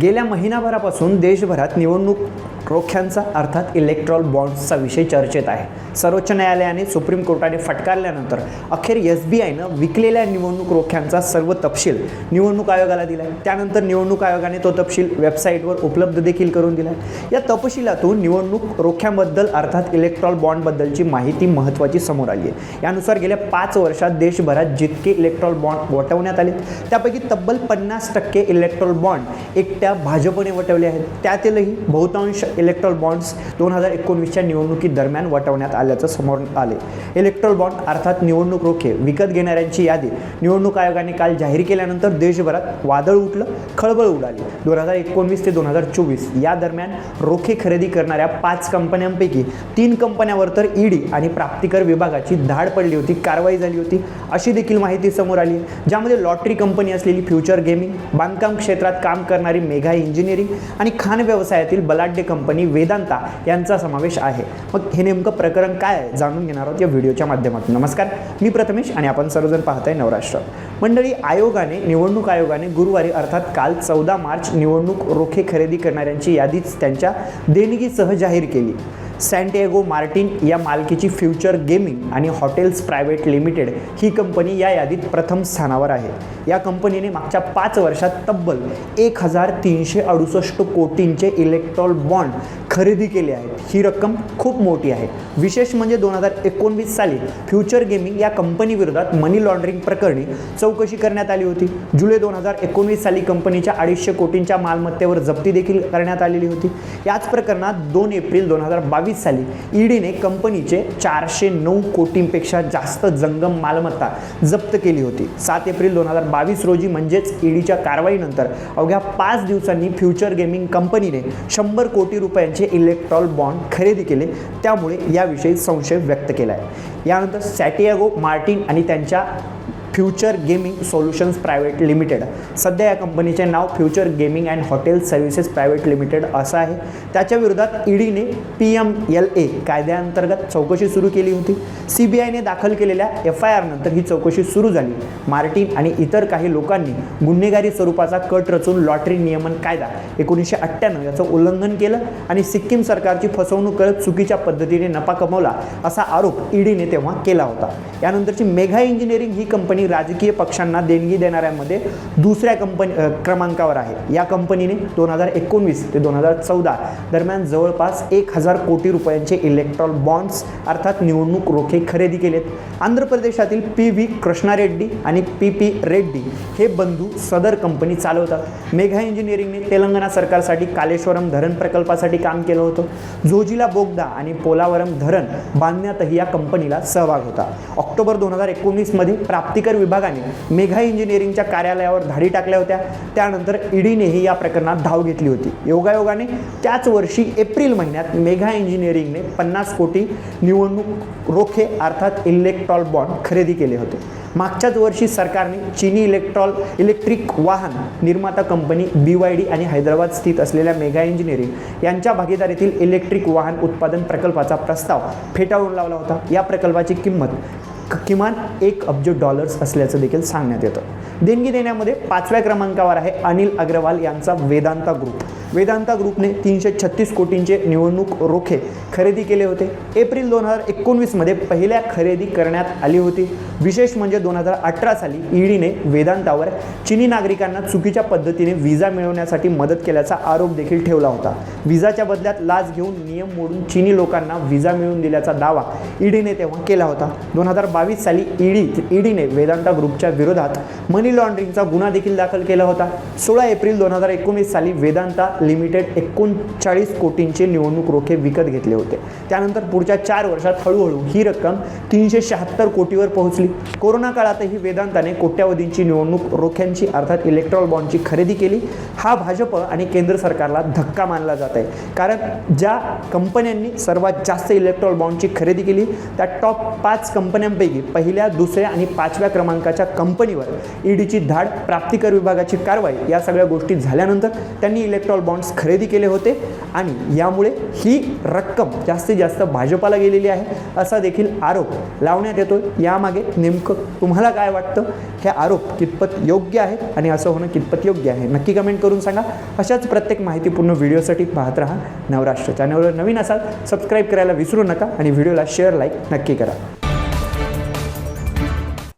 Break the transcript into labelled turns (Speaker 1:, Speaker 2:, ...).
Speaker 1: गेल्या महिनाभरापासून देशभरात निवडणूक रोख्यांचा अर्थात इलेक्ट्रॉल बॉन्ड्सचा विषय चर्चेत आहे. सर्वोच्च न्यायालयाने सुप्रीम कोर्टाने फटकारल्यानंतर अखेर एस बी आयनं विकलेल्या निवडणूक रोख्यांचा सर्व तपशील निवडणूक आयोगाला दिला आहे त्यानंतर निवडणूक आयोगाने तो तपशील वेबसाईटवर उपलब्ध देखील करून दिला आहे या तपशिलातून निवडणूक रोख्यांबद्दल अर्थात इलेक्ट्रॉल बॉन्डबद्दलची माहिती महत्त्वाची समोर आली आहे यानुसार गेल्या पाच वर्षात देशभरात जितके इलेक्ट्रॉल बॉन्ड वटवण्यात आले त्यापैकी तब्बल पन्नास टक्के इलेक्ट्रॉल बॉन्ड एकट्या भाजपने वटवले आहेत. त्यातीलही बहुतांश इलेक्ट्रॉल बॉन्ड्स दोन हजार एकोणवीसच्या निवडणुकीदरम्यान वटवण्यात आल्याचं समोर आले. इलेक्ट्रॉल बॉन्ड अर्थात निवडणूक रोखे विकत घेणाऱ्यांची यादी. निवडणूक आयोगाने काल जाहीर केल्यानंतर देशभरात वादळ उठलं खळबळ उडाली. दोन हजार एकोणवीस ते दोन हजार चोवीस या दरम्यान रोखे खरेदी करणाऱ्या पाच कंपन्यांपैकी तीन कंपन्यांवर तर ईडी आणि प्राप्तिकर विभागाची धाड पडली होती कारवाई झाली होती अशी देखील माहिती समोर आली. ज्यामध्ये लॉटरी कंपनी असलेली फ्युचर गेमिंग बांधकाम क्षेत्रात काम करणारी मेघा इंजिनिअरिंग आणि खाण व्यवसायातील बलाढ्य कंपनी वेदांता यांचा समावेश आहे. मग हे नेमकं प्रकरण काय आहे जाणून घेणार आहोत या व्हिडिओच्या माध्यमातून. नमस्कार मी प्रथमेश आणि आपण सर्वजण पाहताय नवराष्ट्र. मंडळी आयोगाने निवडणूक आयोगाने गुरुवारी अर्थात काल चौदा मार्च निवडणूक रोखे खरेदी करणाऱ्यांची यादीच त्यांच्या देणगीसह जाहीर केली. सॅन्टिएगो मार्टिन या मालकीची फ्युचर गेमिंग आणि हॉटेल्स प्रायव्हेट लिमिटेड ही कंपनी या यादीत प्रथम स्थानावर आहे. या कंपनीने मागच्या पाच वर्षात तब्बल एक हजार तीनशे अडुसष्ट कोटींचे इलेक्ट्रॉल बॉन्ड खरेदी केले आहेत. ही रक्कम खूप मोठी आहे. विशेष म्हणजे दोन हजार एकोणवीस साली फ्युचर गेमिंग या कंपनीविरोधात मनी लॉन्ड्रिंग प्रकरणी चौकशी करण्यात आली होती. जुलै दोन हजार एकोणवीस साली कंपनीच्या अडीचशे कोटींच्या मालमत्तेवर जप्ती देखील करण्यात आलेली होती. याच प्रकरणात दोन एप्रिल दोन हजार बावीस साली ईडीने कंपनीचे चारशे नऊ कोटींपेक्षा जास्त जंगम मालमत्ता जप्त केली होती. सात एप्रिल दोन हजार बावीस रोजी म्हणजेच ईडीच्या कारवाईनंतर अवघ्या पाच दिवसांनी फ्युचर गेमिंग कंपनीने शंभर कोटी रुपयांचे इलेक्ट्रॉल बॉन्ड खरेदी केले. त्यामुळे याविषयी संशय व्यक्त केला आहे यानंतर सॅटियागो मार्टिन आणि त्यांच्या future gaming solutions private limited. सध्या या कंपनीचे नाव future gaming and hotel services private limited असं आहे. त्याच्या विरोधात ईडीने पी एम एल ए कायद्याअंतर्गत चौकशी सुरू केली होती. सी बी आयने दाखल केलेल्या एफ आय आरनंतर ही चौकशी सुरू झाली. मार्टिन आणि इतर काही लोकांनी गुन्हेगारी स्वरूपाचा कट रचून लॉटरी नियमन कायदा एकोणीसशे अठ्ठ्याण्णव याचं उल्लंघन केलं आणि सिक्कीम सरकारची फसवणूक करत चुकीच्या पद्धतीने नफा कमवला असा आरोप ईडीने तेव्हा केला होता. यानंतरची मेघा इंजिनिअरिंग ही कंपनी राजकीय पक्षांना देणगी देणाऱ्यांमध्ये दुसऱ्या कंपनी क्रमांकावर आहे. या कंपनीने दोन हजार एकोणवीस ते दोन हजार चौदा दरम्यान जवळपास एक हजार कोटी रुपयांचे इलेक्ट्रॉल बॉन्ड्स अर्थात निवडणूक रोखे खरेदी केलेत. आंध्र प्रदेशातील पी व्ही कृष्णारेड्डी आणि पी पी रेड्डी हे बंधू सदर कंपनी चालवतात. मेघा इंजिनिअरिंगने तेलंगणा सरकारसाठी कालेश्वरम धरण प्रकल्पासाठी काम केलं होतं. झोजिला बोगदा आणि पोलावरम धरण बांधण्यातही या कंपनीला सहभाग होता. ऑक्टोबर दोन हजार एकोणीसमध्ये प्राप्तिकर विभागाने मेघा इंजिनिअरिंगच्या कार्यालयावर धाडी टाकल्या होत्या. त्यानंतर ईडीनेही या प्रकरणात धाव घेतली होती. योगायोगाने त्याच वर्षी एप्रिल महिन्यात मेघा इंजिनिअरिंगने पन्नास कोटी निवडणूक रोखे अर्थात इलेक्ट्रॉल बॉन्ड खरेदी केले होते. मागच्याच वर्षी सरकारने चिनी इलेक्ट्रॉल इलेक्ट्रिक वाहन निर्माता कंपनी बी वाय डी आणि हैदराबाद स्थित असलेल्या मेगा इंजिनिअरिंग यांच्या भागीदारीतील इलेक्ट्रिक वाहन उत्पादन प्रकल्पाचा प्रस्ताव फेटाळून लावला होता. या प्रकल्पाची किंमत किमान एक अब्ज डॉलर्स असल्याचं देखील सांगण्यात येतं. देणगी देण्यामध्ये पाचव्या क्रमांकावर आहे अनिल अग्रवाल यांचा वेदांता ग्रुप वेदांता ग्रुपने तीनशे छत्तीस कोटींचे निवडणूक रोखे खरेदी केले होते. एप्रिल दोन हजार एकोणवीसमध्ये पहिल्या खरेदी करण्यात आली होती. विशेष म्हणजे दोन हजार अठरा साली ईडीने वेदांतावर चिनी नागरिकांना चुकीच्या पद्धतीने व्हिसा मिळवण्यासाठी मदत केल्याचा आरोप देखील ठेवला होता. व्हिसाच्या बदल्यात लाच घेऊन नियम मोडून चिनी लोकांना व्हिसा मिळवून दिल्याचा दावा ईडीने तेव्हा केला होता. दोन हजार बावीस साली ईडी ईडीने वेदांता ग्रुपच्या विरोधात मनी लॉन्ड्रिंगचा गुन्हा देखील दाखल केला होता. सोळा एप्रिल दोन हजार एकोणीस साली वेदांता लिमिटेड एकोणचाळीस कोटींचे निवडणूक रोखे विकत घेतले होते. त्यानंतर पुढच्या चार वर्षात हळूहळू ही रक्कम तीनशे शहात्तर कोटीवर पोहोचली. कोरोना काळातही वेदांताने कोट्यावधींची निवडणूक रोख्यांची अर्थात इलेक्ट्रॉल बॉन्डची खरेदी केली. हा भाजप आणि केंद्र सरकारला धक्का मानला जात आहे. कारण ज्या कंपन्यांनी सर्वात जास्त इलेक्ट्रॉल बॉन्डची खरेदी केली त्या टॉप पाच कंपन्यांपैकी पहिल्या दुसऱ्या आणि पाचव्या क्रमांकाच्या कंपनीवर ईडीची धाड प्राप्तिकर विभागाची कारवाई या सगळ्या गोष्टी झाल्यानंतर त्यांनी इलेक्ट्रॉल बॉन्ड्स खरेदी केले होते आणि यामुळे ही रक्कम जास्तीत जास्त भाजपाला गेलेली आहे असा देखील आरोप लावण्यात येतो यामागे नेमकं तुम्हाला काय वाटतं? हे आरोप कितपत योग्य आहे आणि असं होणं कितपत योग्य आहे? नक्की कमेंट करून सांगा. अशाच प्रत्येक माहितीपूर्ण व्हिडिओसाठी पाहत राहा नवराष्ट्र चॅनलवर नवीन असाल सबस्क्राईब करायला विसरू नका आणि व्हिडिओला शेअर लाईक नक्की करा.